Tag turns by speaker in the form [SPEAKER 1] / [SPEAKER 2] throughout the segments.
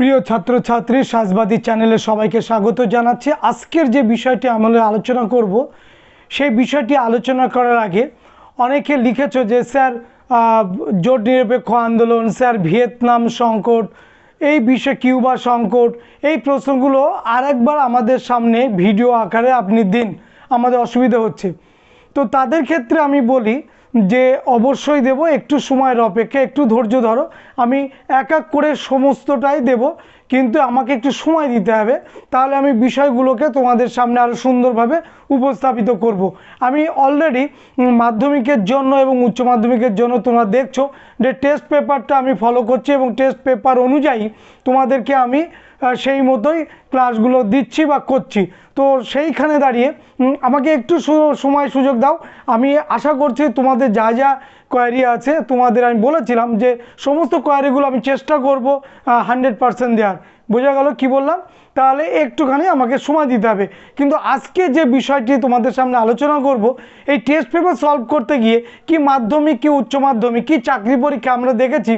[SPEAKER 1] প্রিয় ছাত্রছাত্রী, সাজবাদী চ্যানেলে সবাইকে স্বাগত জানাচ্ছি। আজকের যে বিষয়টি আমরা আলোচনা করব, সেই বিষয়টি আলোচনা করার আগে অনেকে লিখেছো যে, স্যার জোট নিরপেক্ষ আন্দোলন, স্যার, ভিয়েতনাম সংকট, এই বিষয়ে কিউবা সংকট, এই প্রশ্নগুলো আরেকবার আমাদের সামনে ভিডিও আকারে আপনি দিন। আমাদের অসুবিধা হচ্ছে। তো তাদের ক্ষেত্রে আমি বলি যে অবশ্যই দেব, একটু সময়ের অপেক্ষা, একটু ধৈর্য ধরো। আমি এক এক করে সমস্তটাই দেব, কিন্তু আমাকে একটু সময় দিতে হবে। তাহলে আমি বিষয়গুলোকে তোমাদের সামনে আরও সুন্দরভাবে উপস্থাপিত করব। আমি অলরেডি মাধ্যমিকের জন্য এবং উচ্চ মাধ্যমিকের জন্য তোমরা দেখছ যে টেস্ট পেপারটা আমি ফলো করছি এবং টেস্ট পেপার অনুযায়ী তোমাদেরকে আমি সেই মতোই ক্লাসগুলো দিচ্ছি বা করছি। তো সেইখানে দাঁড়িয়ে আমাকে একটু সময় সুযোগ দাও। আমি আশা করছি তোমাদের যা যা কোয়ারি আছে, তোমাদের আমি বলেছিলাম যে সমস্ত কোয়ারিগুলো আমি চেষ্টা করব হান্ড্রেড পার্সেন্ট দেওয়ার। বোঝা গেল কি বললাম? তাহলে একটুখানি আমাকে সময় দিতে হবে। কিন্তু আজকে যে বিষয়টি তোমাদের সামনে আলোচনা করব, এই টেস্ট পেপার সলভ করতে গিয়ে কি মাধ্যমিক, কি উচ্চ মাধ্যমিক, কি চাকরি পরীক্ষা আমরা দেখেছি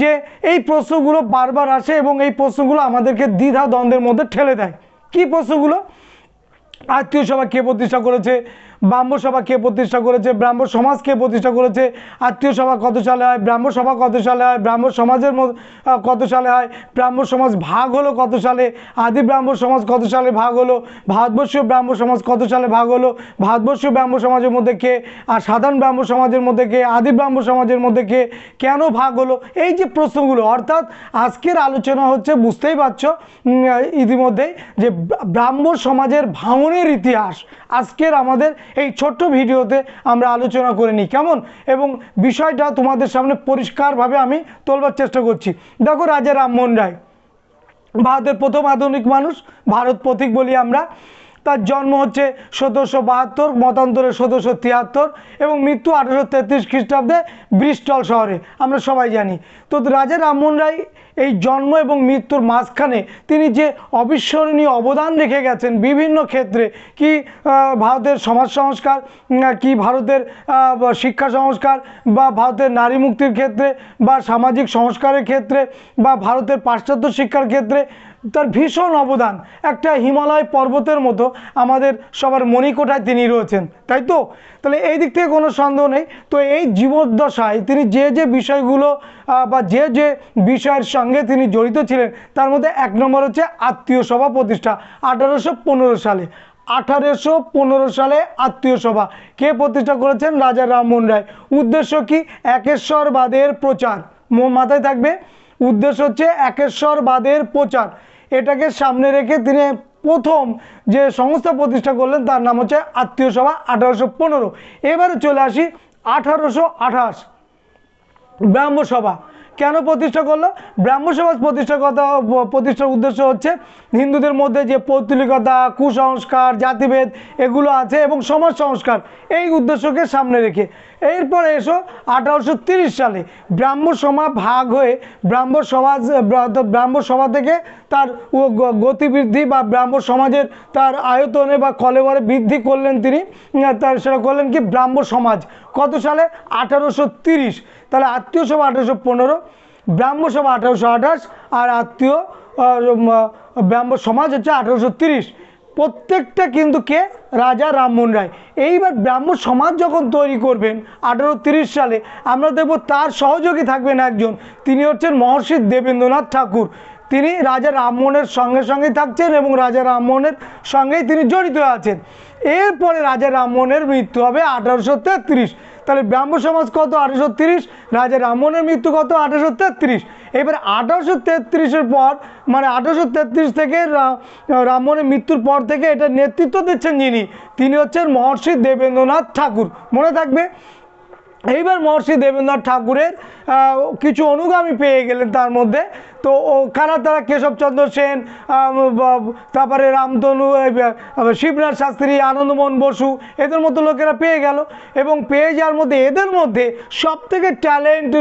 [SPEAKER 1] যে এই প্রশ্নগুলো বারবার আসে এবং এই প্রশ্নগুলো আমাদেরকে দ্বিধা দ্বন্দ্বের মধ্যে ঠেলে দেয়। কি প্রশ্নগুলো? আত্মীয় সভা কে প্রতিষ্ঠা করেছে? ব্রাহ্ম সভা কে প্রতিষ্ঠা করেছে? ব্রাহ্ম সমাজ কে প্রতিষ্ঠা করেছে? আত্মীয় সভা কত সালে হয়? ব্রাহ্ম সভা কত সালে হয়? ব্রাহ্ম সমাজের কত সালে হয়? ব্রাহ্ম সমাজ ভাগ হলো কত সালে? আদি ব্রাহ্ম সমাজ কত সালে ভাগ হলো? ভারতবর্ষীয় ব্রাহ্ম সমাজ কত সালে ভাগ হলো? ভারতবর্ষীয় ব্রাহ্ম সমাজের মধ্যে কে? আর সাধারণ ব্রাহ্ম সমাজের মধ্যে কে? আদি ব্রাহ্ম সমাজের মধ্যে কে? কেন ভাগ হলো? এই যে প্রশ্নগুলো, অর্থাৎ আজকের আলোচনা হচ্ছে, বুঝতেই পারছ ইতিমধ্যেই যে ব্রাহ্ম সমাজের ভাঙনের ইতিহাস, আজকের আমাদের এই ছোট্ট ভিডিওতে আমরা আলোচনা করে নিই। কেমন? এবং বিষয়টা তোমাদের সামনে পরিষ্কারভাবে আমি তোলবার চেষ্টা করছি। দেখো রাজা রামমোহন রায়, ভারতের প্রথম আধুনিক মানুষ, ভারত পথিক বলি আমরা। তার জন্ম হচ্ছে সতেরোশো বাহাত্তর, মতান্তরে সতেরোশো তিয়াত্তর এবং মৃত্যু আঠেরোশো তেত্রিশ খ্রিস্টাব্দে ব্রিস্টল শহরে। আমরা সবাই জানি। তো রাজা রামমোহন রায় এই জন্ম এবং মৃত্যুর মাঝখানে তিনি যে অবিস্মরণীয় অবদান রেখে গেছেন বিভিন্ন ক্ষেত্রে, কি ভারতের সমাজ সংস্কার কি ভারতের শিক্ষা সংস্কার, বা ভারতের নারী মুক্তির ক্ষেত্রে, বা সামাজিক সংস্কারের ক্ষেত্রে, বা ভারতের পাশ্চাত্য শিক্ষার ক্ষেত্রে তার ভীষণ অবদান। একটা হিমালয় পর্বতের মতো আমাদের সবার মণিকোঠায় তিনি রয়েছেন, তাই তো? তাহলে এই দিক থেকে কোনো সন্দেহ নেই। তো এই জীবদ্দশায় তিনি যে যে বিষয়গুলো বা যে যে বিষয়ের সঙ্গে তিনি জড়িত ছিলেন, তার মধ্যে এক নম্বর হচ্ছে আত্মীয় সভা প্রতিষ্ঠা, আঠারোশো পনেরো সালে। আঠারোশো পনেরো সালে আত্মীয় সভা কে প্রতিষ্ঠা করেছেন? রাজা রামমোহন রায়। উদ্দেশ্য কি? একেশ্বরবাদের প্রচার। মাথায় থাকবে। উদ্দেশ্য হচ্ছে একেশ্বরবাদের প্রচার। এটাকে সামনে রেখে তিনি প্রথম যে সংস্থা প্রতিষ্ঠা করলেন, তার নাম হচ্ছে আত্মীয় সভা আঠারোশো পনেরো। এবারে চলে আসি আঠারোশো আঠাশ। ব্রাহ্ম সভা কেন প্রতিষ্ঠা করল? ব্রাহ্ম সমাজ প্রতিষ্ঠা কথা প্রতিষ্ঠার উদ্দেশ্য হচ্ছে হিন্দুদের মধ্যে যে পৌত্তলিকতা, কুসংস্কার, জাতিভেদ এগুলো আছে এবং সমাজ সংস্কার, এই উদ্দেশ্যকে সামনে রেখে। এরপরে এসো আঠারোশো সালে ব্রাহ্ম সভা ভাগ হয়ে ব্রাহ্ম সমাজ, ব্রাহ্ম সভা থেকে তার গতিবৃদ্ধি বা ব্রাহ্ম সমাজের তার আয়তনে বা কলেবরে বৃদ্ধি করলেন তিনি। তার সেটা করলেন কি? ব্রাহ্ম সমাজ। কত সালে? আঠারোশো তাহলে আত্মীয় সভা আঠারোশো পনেরো, ব্রাহ্ম সভা আঠারোশো আঠাশ, আর আত্মীয় ব্রাহ্ম সমাজ হচ্ছে আঠারোশো তিরিশ। প্রত্যেকটা কিন্তু কে? রাজা রামমোহন রায়। এইবার ব্রাহ্ম সমাজ যখন তৈরি করবেন আঠারো তিরিশ সালে, আমরা দেখব তার সহযোগী থাকবেন একজন। তিনি হচ্ছেন মহর্ষি দেবেন্দ্রনাথ ঠাকুর। তিনি রাজা রামমোহনের সঙ্গে সঙ্গেই থাকছেন এবং রাজা রামমোহনের সঙ্গেই তিনি জড়িত আছেন। এরপরে রাজা রামমোহনের মৃত্যু হবে আঠারোশো তেত্রিশ। তাহলে ব্রাহ্ম সমাজ কত? আঠারোশো তিরিশ। রাজা রামমোহনের মৃত্যু কত? আঠারোশো তেত্রিশ। এবার আঠারোশো তেত্রিশের পর মানে আঠারোশো তেত্রিশ থেকে রামমোহনের মৃত্যুর পর থেকে এটা নেতৃত্ব দিচ্ছেন যিনি, তিনি হচ্ছেন মহর্ষি দেবেন্দ্রনাথ ঠাকুর। মনে থাকবে? এইবার মহর্ষি দেবেন্দ্রনাথ ঠাকুরের কিছু অনুগামী পেয়ে গেলেন তার মধ্যে। তো ও কারা তারা? কেশবচন্দ্র সেন তারপরে আহ, শিবনাথ শাস্ত্রী আনন্দমোহন বসু এদের মতো লোকেরা পেয়ে গেল। এবং পেয়ে যাওয়ার মধ্যে এদের মধ্যে সব থেকে ট্যালেন্ট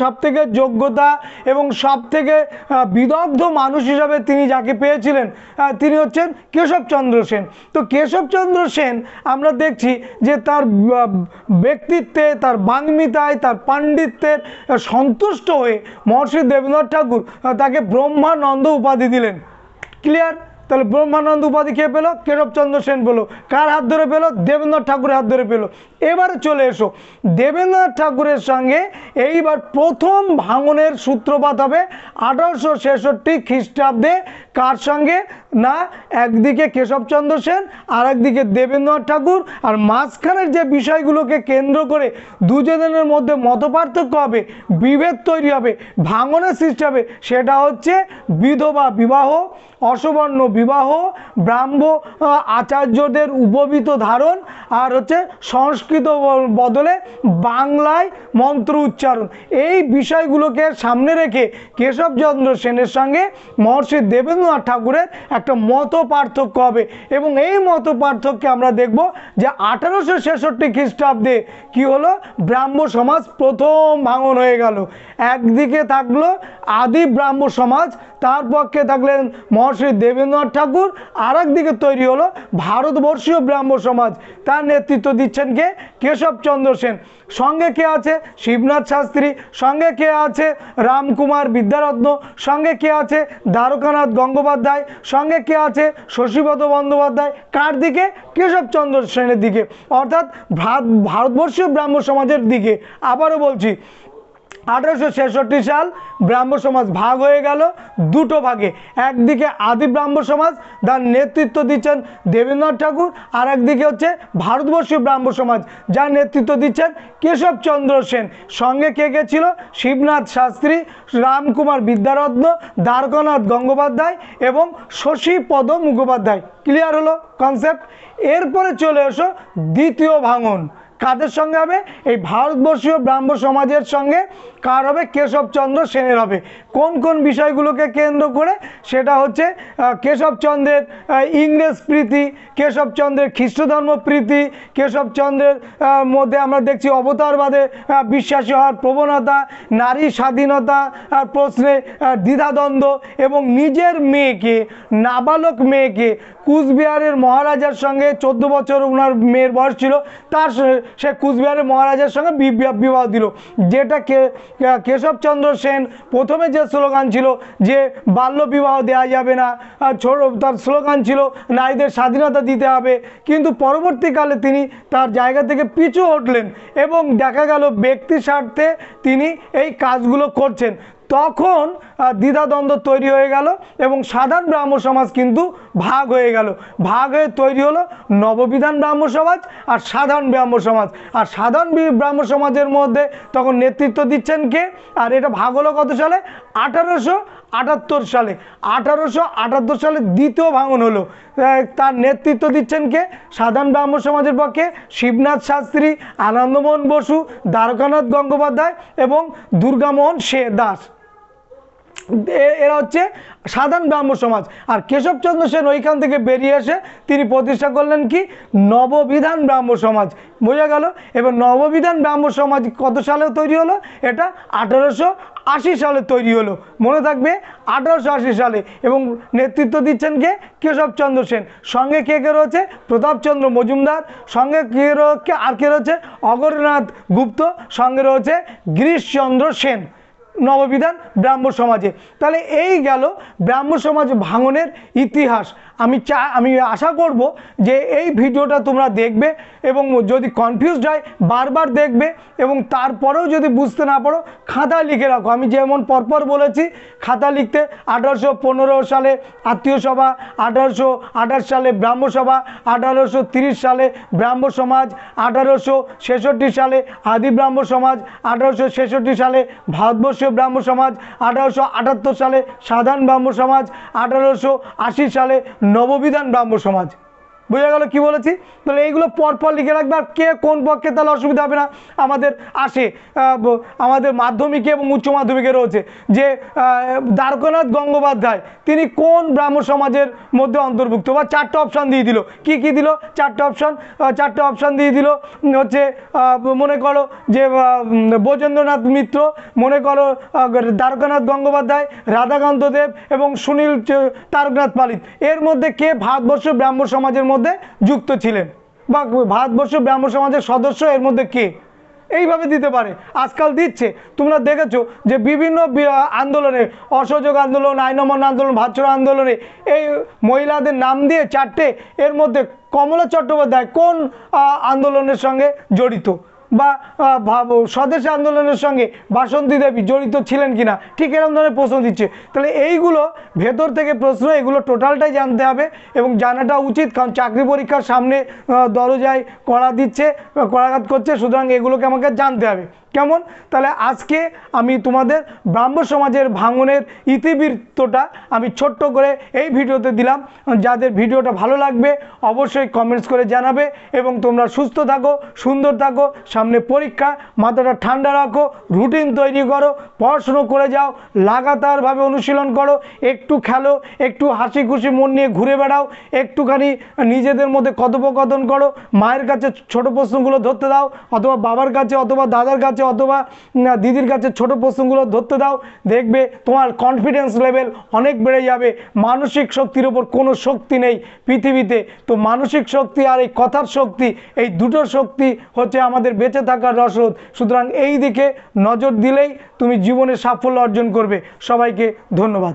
[SPEAKER 1] সব থেকে যোগ্যতা এবং সব থেকে বিদগ্ধ মানুষ হিসাবে তিনি যাকে পেয়েছিলেন তিনি হচ্ছেন কেশবচন্দ্র সেন। তো কেশবচন্দ্র সেন আমরা দেখছি যে তার ব্যক্তিত্বে তার বাগ্মিতায় তার পাণ্ডিত্যের সন্তুষ্ট হয়ে মহর্ষি দেবেন্দ্রনাথ ঠাকুর তাকে ব্রহ্মানন্দ উপাধি দিলেন। ক্লিয়ার তাহলে ব্রহ্মানন্দ উপাধি খেয়ে পেল? কেরবচন্দ্র সেন পেল। কার হাত ধরে পেল? দেবেন্দ্রনাথ ঠাকুরের হাত ধরে পেল। এবারে চলে এসো। দেবেন্দ্রনাথ ঠাকুরের সঙ্গে এইবার প্রথম ভাঙনের সূত্রপাত হবে আঠারোশো ছেষট্টি খ্রিস্টাব্দে। কার সঙ্গে? না, একদিকে কেশবচন্দ্র সেন আর একদিকে দেবেন্দ্রনাথ ঠাকুর। আর মাঝখানের যে বিষয়গুলোকে কেন্দ্র করে দুজনের মধ্যে মতপার্থক্য হবে, বিভেদ তৈরি হবে, ভাঙনের সৃষ্টি হবে, সেটা হচ্ছে বিধবা বিবাহ, অসবর্ণ বিবাহ, ব্রাহ্ম আচার্যদের উপবিত ধারণ, আর হচ্ছে সংস্কৃত বদলে বাংলায় মন্ত্র উচ্চারণ। এই বিষয়গুলোকে সামনে রেখে কেশবচন্দ্র সেনের সঙ্গে মহর্ষি দেবেন্দ্রনাথ ঠাকুরের একটা মত পার্থক্য হবে। এবং এই মত পার্থক্যে আমরা দেখব যে আঠারোশো ছেষট্টি খ্রিস্টাব্দে কি হলো? ব্রাহ্ম সমাজ প্রথম ভাঙন হয়ে গেল। একদিকে থাকল আদি ব্রাহ্ম সমাজ তার পক্ষে থাকলেন মহর্ষি দেবেন্দ্রনাথ ঠাকুর। আর একদিকে তৈরি হলো ভারতবর্ষীয় ব্রাহ্ম সমাজ। তার নেতৃত্ব দিচ্ছেন কে? কেশবচন্দ্র সেন। সঙ্গে কে আছে? শিবনাথ শাস্ত্রী। সঙ্গে কে আছে? রামকুমার বিদ্যারত্ন। সঙ্গে কে আছে? দ্বারকানাথ গঙ্গোপাধ্যায়। সঙ্গে কে আছে? শশীপদ বন্দ্যোপাধ্যায়। কার দিকে? কেশবচন্দ্র সেনের দিকে। অর্থাৎ ভারতবর্ষীয় ব্রাহ্ম সমাজের দিকে। আবারও বলছি আঠারোশো ছেষট্টি সাল ব্রাহ্ম সমাজ ভাগ হয়ে গেল, দুটো ভাগে। একদিকে আদি ব্রাহ্ম সমাজ, তার নেতৃত্ব দিচ্ছেন দেবেন্দ্রনাথ ঠাকুর, আর একদিকে হচ্ছে ভারতবর্ষীয় ব্রাহ্ম সমাজ, যার নেতৃত্ব দিচ্ছেন কেশবচন্দ্র সেন। সঙ্গে কে কে ছিল? শিবনাথ শাস্ত্রী, রামকুমার বিদ্যারত্ন, দ্বারকানাথ গঙ্গোপাধ্যায় এবং শশীপদ মুখোপাধ্যায়। ক্লিয়ার হলো কনসেপ্ট এরপরে চলে এসো দ্বিতীয় ভাঙন। কাদের সঙ্গে হবে? এই ভারতবর্ষীয় ব্রাহ্ম সমাজের সঙ্গে। কার হবে? কেশবচন্দ্র সেনের হবে। কোন কোন বিষয়গুলোকে কেন্দ্র করে? সেটা হচ্ছে কেশবচন্দ্রের ইংরেজ প্রীতি কেশবচন্দ্রের খ্রিস্ট ধর্ম প্রীতি কেশবচন্দ্রের মধ্যে আমরা দেখছি অবতারবাদে বিশ্বাসী হওয়ার প্রবণতা, নারী স্বাধীনতা আর প্রশ্নে দ্বিধাদ্বন্দ্ব এবং নিজের মেয়েকে, নাবালক মেয়েকে কুচবিহারের মহারাজার সঙ্গে চোদ্দ বছর ওনার মেয়ের বয়স ছিল, তার সে- কুচবিহারের মহারাজার সঙ্গে বিবাহ দিল। যেটা কে কেশবচন্দ্র সেন প্রথমে যে স্লোগান ছিল যে বাল্যবিবাহ দেওয়া যাবে না ছোট তার স্লোগান ছিল নারীদের স্বাধীনতা দিতে হবে। কিন্তু পরবর্তীকালে তিনি তার জায়গা থেকে পিছু হটলেন এবং দেখা গেল ব্যক্তি স্বার্থে তিনি এই কাজগুলো করছেন। তখন দ্বিধাদ্বন্দ্ব তৈরি হয়ে গেল এবং সাধারণ ব্রাহ্ম সমাজ কিন্তু ভাগ হয়ে গেল। ভাগ হয়ে তৈরি হলো নববিধান ব্রাহ্ম সমাজ আর সাধারণ ব্রাহ্ম সমাজ। আর সাধারণ ব্রাহ্ম সমাজের মধ্যে তখন নেতৃত্ব দিচ্ছেন কে? আর এটা ভাগ হলো কত সালে? আঠারোশো আটাত্তর সালে। আঠারোশো আটাত্তর সালে দ্বিতীয় ভাঙন হলো। তার নেতৃত্ব দিচ্ছেন কে? সাধারণ ব্রাহ্ম সমাজের পক্ষে শিবনাথ শাস্ত্রী, আনন্দমোহন বসু, দ্বারকানাথ গঙ্গোপাধ্যায় এবং দুর্গামোহন সে দাস। এরা হচ্ছে সাধারণ ব্রাহ্ম সমাজ। আর কেশবচন্দ্র সেন ওইখান থেকে বেরিয়ে এসে তিনি প্রতিষ্ঠা করলেন কি? নববিধান ব্রাহ্ম সমাজ। বোঝা গেল? এবার নববিধান ব্রাহ্ম সমাজ কত সালে তৈরি হলো? এটা আঠারোশো আশি সালে তৈরি হলো। মনে থাকবে আঠারোশো আশি সালে। এবং নেতৃত্ব দিচ্ছেন কে? কেশবচন্দ্র সেন। সঙ্গে কে কে রয়েছে? প্রতাপচন্দ্র মজুমদার। সঙ্গে কে, আর কে রয়েছে? অগরনাথ গুপ্ত। সঙ্গে রয়েছে গিরিশচন্দ্র সেন। নববিধান ব্রাহ্ম সমাজে তাহলে এই গেল ব্রাহ্ম সমাজ ভাঙনের ইতিহাস। আমি চা, আমি আশা করব যে এই ভিডিওটা তোমরা দেখবে এবং যদি কনফিউজড হয়, বারবার দেখবে এবং তারপরেও যদি বুঝতে না পারো, খাতা লিখে রাখো। আমি যেমন পরপর বলেছি, খাতা লিখতে আঠারোশো পনেরো সালে আত্মীয় সভা, আঠারোশো আঠাশ সালে ব্রাহ্মসভা আঠারোশো তিরিশ সালে ব্রাহ্ম সমাজ, আঠারোশো ছেষট্টি সালে আদি ব্রাহ্ম সমাজ, আঠারোশো ছেষট্টি সালে ভারতবর্ষীয় ব্রাহ্ম সমাজ, আঠারোশো আটাত্তর সালে সাধারণ ব্রাহ্ম সমাজ, আঠারোশো আশি সালে নববিধান ব্রাহ্ম সমাজ বোঝা গেল কি বলেছি? তাহলে এইগুলো পরপর লিখে রাখবে আর কে কোন পক্ষে তাহলে অসুবিধা হবে না। আমাদের আসে আমাদের মাধ্যমিকে এবং উচ্চ মাধ্যমিকে রয়েছে। যে দ্বারকনাথ গঙ্গোপাধ্যায়, তিনি কোন ব্রাহ্ম সমাজের মধ্যে অন্তর্ভুক্ত? বা চারটে অপশান দিয়ে দিল। কি কি দিল? চারটে অপশান চারটে অপশান দিয়ে দিল। হচ্ছে মনে করো যে বৈজেন্দ্রনাথ মিত্র, মনে করো দ্বারকানাথ গঙ্গোপাধ্যায়, রাধাকান্ত দেব এবং সুনীল তারকনাথ পালিত। এর মধ্যে কে ভারতবর্ষ ব্রাহ্ম সমাজের মধ্যে যুক্ত ছিলেন। বা ভারতবর্ষ ব্রাহ্ম সমাজের সদস্য এর মধ্যে কে? এইভাবে দিতে পারে। আজকাল দিচ্ছে। তোমরা দেখেছ যে বিভিন্ন আন্দোলনে, অসহযোগ আন্দোলন আইনমন আন্দোলন ভাচ্ছর আন্দোলনে এই মহিলাদের নাম দিয়ে চারটে এর মধ্যে কমলা চট্টোপাধ্যায় কোন আন্দোলনের সঙ্গে জড়িত? বা স্বদেশ আন্দোলনের সঙ্গে বাসন্তী দেবী জড়িত ছিলেন কিনা, ঠিক এরকম ধরনের প্রশ্ন দিচ্ছে। তাহলে এইগুলো ভেতর থেকে প্রশ্ন, এগুলো টোটালটাই জানতে হবে এবং জানাটা উচিত, কারণ চাকরি পরীক্ষার সামনে দরজায় কড়া দিচ্ছে, কড়াঘাত করছে, সুতরাং এগুলোকে আমাকে জানতে হবে। কেমন? তাহলে আজকে আমি তোমাদের ব্রাহ্ম সমাজের ভাঙনের ইতিবৃত্তটা আমি ছোট্ট করে এই ভিডিওতে দিলাম। যাদের ভিডিওটা ভালো লাগবে, অবশ্যই কমেন্টস করে জানাবে এবং তোমরা সুস্থ থাকো, সুন্দর থাকো, সামনে পরীক্ষা, মাথাটা ঠান্ডা রাখো রুটিন তৈরি করো, পড়াশুনো করে যাও, লাগাতারভাবে অনুশীলন করো, একটু খেলো, একটু হাসি খুশি মন নিয়ে ঘুরে বেড়াও, একটুখানি নিজেদের মধ্যে কথোপকথন করো, মায়ের কাছে ছোট প্রশ্নগুলো ধরতে দাও, অথবা বাবার কাছে, অথবা দাদার কাছে অথবা দিদির কাছে ছোট প্রশ্নগুলো ধরতে দাও, দেখবে তোমার কনফিডেন্স লেভেল অনেক বেড়ে যাবে। মানসিক শক্তির ওপর কোনো শক্তি নেই পৃথিবীতে। তো মানসিক শক্তি আর এই কথার শক্তি, এই দুটো শক্তি হচ্ছে আমাদের বেঁচে থাকার রসদ সুতরাং এই দিকে নজর দিলেই তুমি জীবনে সাফল্য অর্জন করবে। সবাইকে ধন্যবাদ।